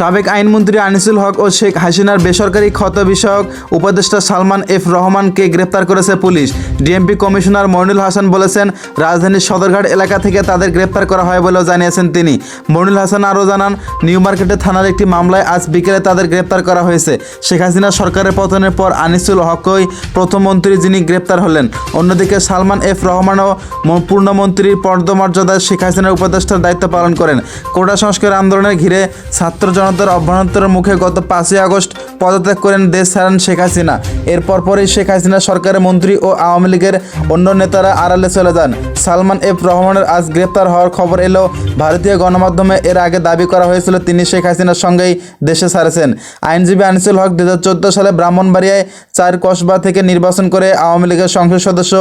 সাবেক আইনমন্ত্রী আনিসুল হক ও শেখ হাসিনার বেসরকারি ক্ষত বিষয়ক উপদেষ্টা সালমান এফ রহমানকে গ্রেপ্তার করেছে পুলিশ। ডিএমপি কমিশনার মইনুল হাসান বলেছেন, রাজধানীর সদরঘাট এলাকা থেকে তাদের গ্রেপ্তার করা হয় বলেও জানিয়েছেন তিনি। মইনুল হাসান আরও জানান নিউ মার্কেটে থানার একটি মামলায় আজ বিকেলে তাদের গ্রেপ্তার করা হয়েছে। শেখ হাসিনা সরকারের পতনের পর আনিসুল হকই প্রথম মন্ত্রী যিনি গ্রেপ্তার হলেন। অন্যদিকে সালমান এফ রহমানও পূর্ণমন্ত্রীর পদমর্যাদায় শেখ হাসিনার উপদেষ্টার দায়িত্ব পালন করেন। কোটা সংস্কার আন্দোলনের ঘিরে ছাত্র জনতার অভ্যন্তরের মুখে গত পাঁচই আগস্ট পদত্যাগ করেন দেশ ছাড়েন শেখ হাসিনা। এরপর পরই শেখ হাসিনা সরকারের মন্ত্রী ও আওয়ামী লীগের অন্য নেতারা আড়ালে চলে যান। সালমান এফ রহমানের আজ গ্রেপ্তার হওয়ার খবর এলেও ভারতীয় গণমাধ্যমে এর আগে দাবি করা হয়েছিল, তিনি শেখ হাসিনার সঙ্গেই দেশে ছাড়েছেন। আইনজীবী আনিসুল হক দু হাজার চোদ্দ সালে ব্রাহ্মণবাড়িয়ায় চার কসবা থেকে নির্বাচন করে আওয়ামী লীগের সংসদ সদস্য